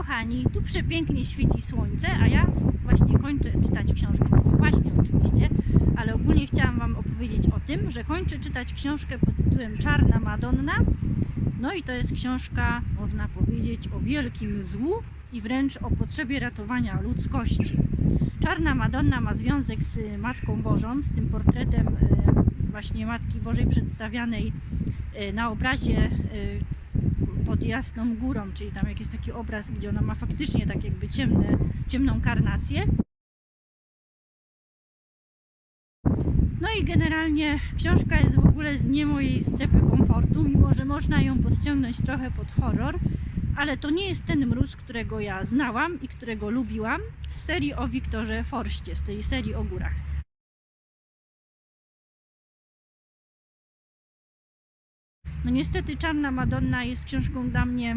Kochani, tu przepięknie świeci słońce, a ja właśnie kończę czytać książkę. No nie właśnie oczywiście, ale ogólnie chciałam Wam opowiedzieć o tym, że kończę czytać książkę pod tytułem Czarna Madonna. No i to jest książka, można powiedzieć, o wielkim złu i wręcz o potrzebie ratowania ludzkości. Czarna Madonna ma związek z Matką Bożą, z tym portretem y, właśnie Matki Bożej przedstawianej y, na obrazie y, pod jasną górą, czyli tam jak jest taki obraz, gdzie ona ma faktycznie tak jakby ciemne, ciemną karnację. No i generalnie książka jest w ogóle z nie mojej strefy komfortu, mimo że można ją podciągnąć trochę pod horror, ale to nie jest ten mróz, którego ja znałam i którego lubiłam z serii o Wiktorze Forście, z tej serii o górach. No niestety Czarna Madonna jest książką dla mnie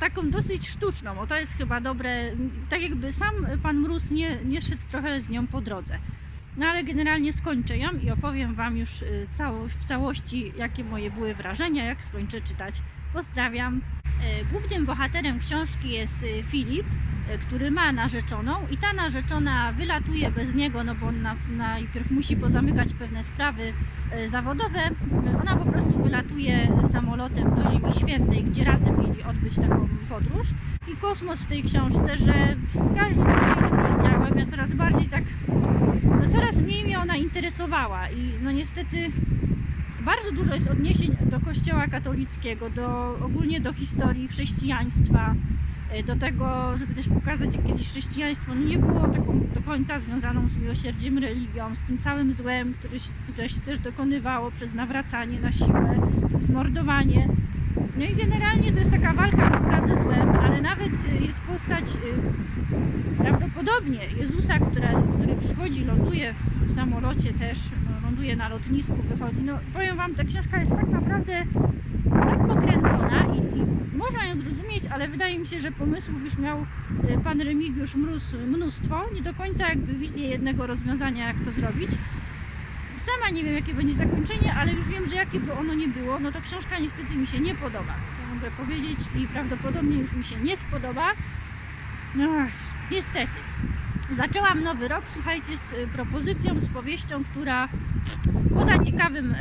taką dosyć sztuczną, bo to jest chyba dobre, tak jakby sam pan Mróz nie, nie szedł trochę z nią po drodze. No ale generalnie skończę ją i opowiem Wam już y, w całości, jakie moje były wrażenia, jak skończę czytać. Pozdrawiam. Y, Głównym bohaterem książki jest y, Filip, który ma narzeczoną i ta narzeczona wylatuje bez niego, no bo on na, najpierw musi pozamykać pewne sprawy y, zawodowe. Ona po prostu wylatuje samolotem do Ziemi Świętej, gdzie razem mieli odbyć taką podróż. I kosmos w tej książce, że z każdym kolejnym rozdziałem ja coraz bardziej tak no coraz mniej mnie ona interesowała i no niestety bardzo dużo jest odniesień do kościoła katolickiego, do, ogólnie do historii chrześcijaństwa, e, do tego, żeby też pokazać, jak kiedyś chrześcijaństwo nie było taką do końca związaną z miłosierdziem religią, z tym całym złem, które się, które się też dokonywało przez nawracanie na siłę, przez mordowanie. No i generalnie to jest taka walka dobra ze złem, ale nawet y, jest postać y, prawdopodobnie Jezusa, która, który przychodzi, ląduje w, samolocie też, no, ląduje na lotnisku, wychodzi. No powiem Wam, ta książka jest tak naprawdę pokręcona i, i można ją zrozumieć, ale wydaje mi się, że pomysłów już miał y, pan Remigiusz Mróz mnóstwo, nie do końca jakby wizję jednego rozwiązania, jak to zrobić. Sama nie wiem, jakie będzie zakończenie, ale już wiem, że jakie by ono nie było, no to książka niestety mi się nie podoba. To mogę powiedzieć i prawdopodobnie już mi się nie spodoba. No, niestety. Zaczęłam nowy rok, słuchajcie, z y, propozycją, z powieścią, która poza ciekawym y,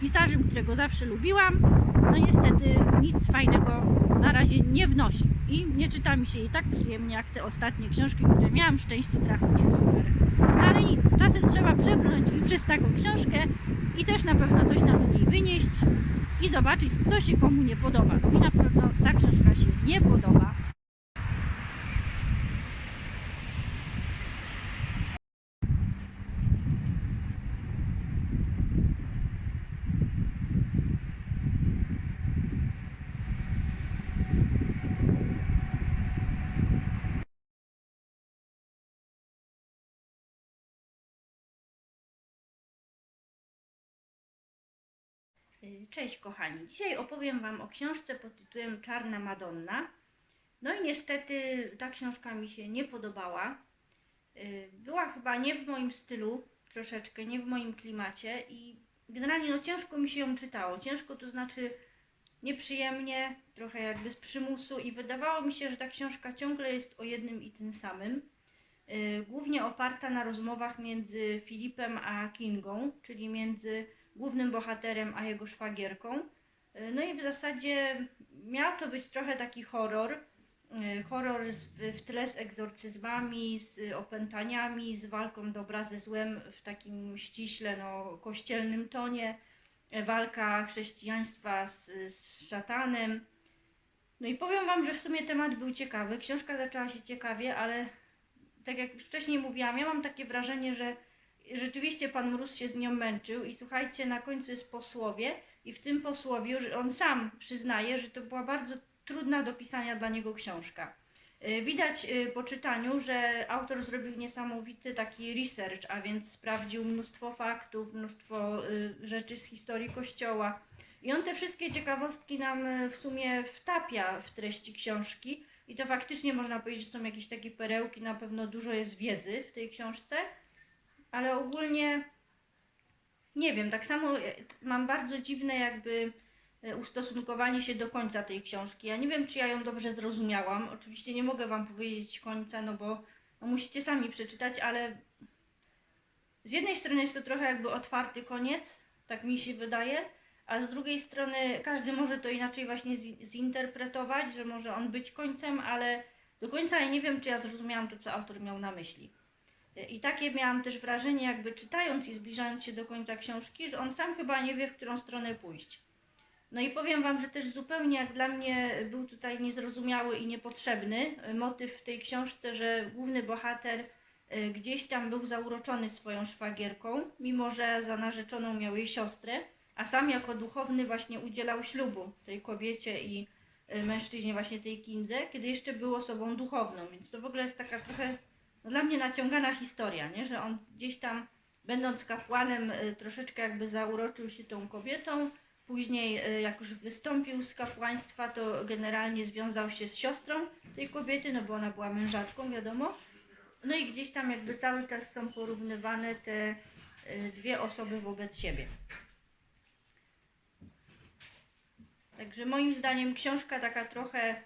pisarzem, którego zawsze lubiłam, no niestety nic fajnego na razie nie wnosi. I nie czyta mi się jej tak przyjemnie jak te ostatnie książki, które miałam szczęście trafić. Super. No ale nic, czasem trzeba przebrnąć i przez taką książkę i też na pewno coś tam z niej wynieść i zobaczyć, co się komu nie podoba. Mi na pewno ta książka się nie podoba. Y, Cześć kochani, dzisiaj opowiem Wam o książce pod tytułem Czarna Madonna. No i niestety ta książka mi się nie podobała. Y, Była chyba nie w moim stylu, troszeczkę, nie w moim klimacie i generalnie no ciężko mi się ją czytało. Ciężko to znaczy nieprzyjemnie, trochę jakby z przymusu i wydawało mi się, że ta książka ciągle jest o jednym i tym samym. Y, Głównie oparta na rozmowach między Filipem a Kingą, czyli między głównym bohaterem, a jego szwagierką. Y, No i w zasadzie miał to być trochę taki horror. y, Horror w tle z egzorcyzmami, z opętaniami, z walką dobra ze złem w takim ściśle no, kościelnym tonie. y, Walka chrześcijaństwa z, z szatanem. No i powiem Wam, że w sumie temat był ciekawy. Książka zaczęła się ciekawie, ale tak jak już wcześniej mówiłam, ja mam takie wrażenie, że rzeczywiście pan Mróz się z nią męczył i słuchajcie, na końcu jest posłowie i w tym posłowiu że on sam przyznaje, że to była bardzo trudna do pisania dla niego książka. Y, Widać y, po czytaniu, że autor zrobił niesamowity taki research, a więc sprawdził mnóstwo faktów, mnóstwo y, rzeczy z historii Kościoła. I on te wszystkie ciekawostki nam w sumie wtapia w treści książki. I to faktycznie można powiedzieć, że są jakieś takie perełki, na pewno dużo jest wiedzy w tej książce, ale ogólnie nie wiem, tak samo e, mam bardzo dziwne jakby e, ustosunkowanie się do końca tej książki. Ja nie wiem, czy ja ją dobrze zrozumiałam. Oczywiście nie mogę Wam powiedzieć końca, no bo no musicie sami przeczytać, ale z jednej strony jest to trochę jakby otwarty koniec, tak mi się wydaje, a z drugiej strony każdy może to inaczej właśnie zi- zinterpretować, że może on być końcem, ale do końca ja nie wiem, czy ja zrozumiałam to, co autor miał na myśli. I takie miałam też wrażenie, jakby czytając i zbliżając się do końca książki, że on sam chyba nie wie, w którą stronę pójść. No i powiem Wam, że też zupełnie jak dla mnie był tutaj niezrozumiały i niepotrzebny y, motyw w tej książce, że główny bohater y, gdzieś tam był zauroczony swoją szwagierką, mimo że za narzeczoną miał jej siostrę, a sam jako duchowny właśnie udzielał ślubu tej kobiecie i y, mężczyźnie, właśnie tej Kindze, kiedy jeszcze był osobą duchowną, więc to w ogóle jest taka trochę no dla mnie naciągana historia, nie? że on gdzieś tam, będąc kapłanem, y, troszeczkę jakby zauroczył się tą kobietą. Później, y, jak już wystąpił z kapłaństwa, to generalnie związał się z siostrą tej kobiety, no bo ona była mężatką, wiadomo. No i gdzieś tam jakby cały czas są porównywane te y, dwie osoby wobec siebie. Także moim zdaniem książka taka trochę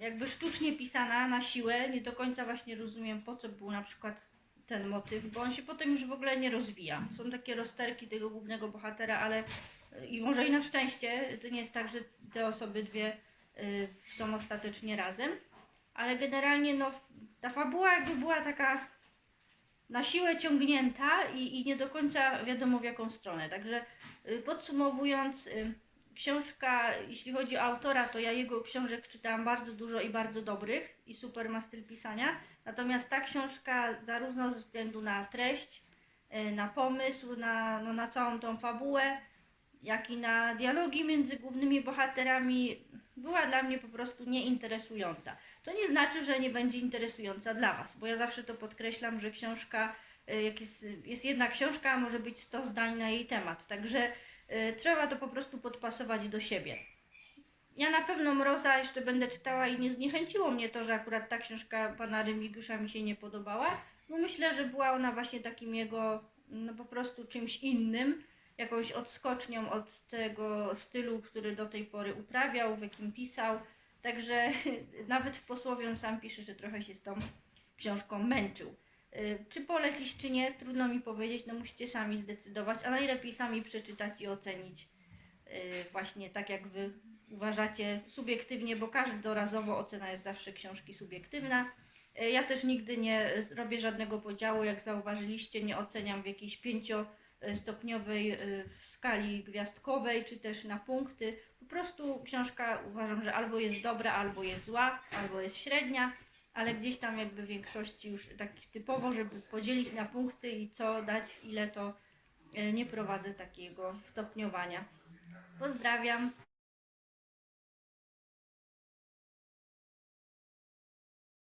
jakby sztucznie pisana na siłę. Nie do końca właśnie rozumiem po co był na przykład ten motyw, bo on się potem już w ogóle nie rozwija. Są takie rozterki tego głównego bohatera, ale i może i na szczęście to nie jest tak, że te osoby dwie y, są ostatecznie razem, ale generalnie no ta fabuła jakby była taka na siłę ciągnięta i, i nie do końca wiadomo w jaką stronę. Także y, podsumowując, y, książka, jeśli chodzi o autora, to ja jego książek czytałam bardzo dużo i bardzo dobrych i super ma styl pisania. Natomiast ta książka, zarówno ze względu na treść, y, na pomysł, na, no, na całą tą fabułę, jak i na dialogi między głównymi bohaterami, była dla mnie po prostu nieinteresująca. To nie znaczy, że nie będzie interesująca dla Was, bo ja zawsze to podkreślam, że książka, y, jak jest, jest jedna książka, może być 100 zdań na jej temat. Także trzeba to po prostu podpasować do siebie. Ja na pewno Mroza jeszcze będę czytała i nie zniechęciło mnie to, że akurat ta książka pana Remigiusza mi się nie podobała, bo myślę, że była ona właśnie takim jego, no po prostu czymś innym, jakąś odskocznią od tego stylu, który do tej pory uprawiał, w jakim pisał. Także nawet w posłowie on sam pisze, że trochę się z tą książką męczył. Y, Czy polecić, czy nie, trudno mi powiedzieć, no musicie sami zdecydować, a najlepiej sami przeczytać i ocenić y, właśnie tak, jak wy uważacie subiektywnie, bo każdorazowo ocena jest zawsze książki subiektywna. Y, Ja też nigdy nie robię żadnego podziału, jak zauważyliście, nie oceniam w jakiejś pięciostopniowej skali gwiazdkowej, czy też na punkty. Po prostu książka uważam, że albo jest dobra, albo jest zła, albo jest średnia, ale gdzieś tam jakby w większości już tak typowo, żeby podzielić na punkty i co dać, ile to y, nie prowadzę takiego stopniowania. Pozdrawiam.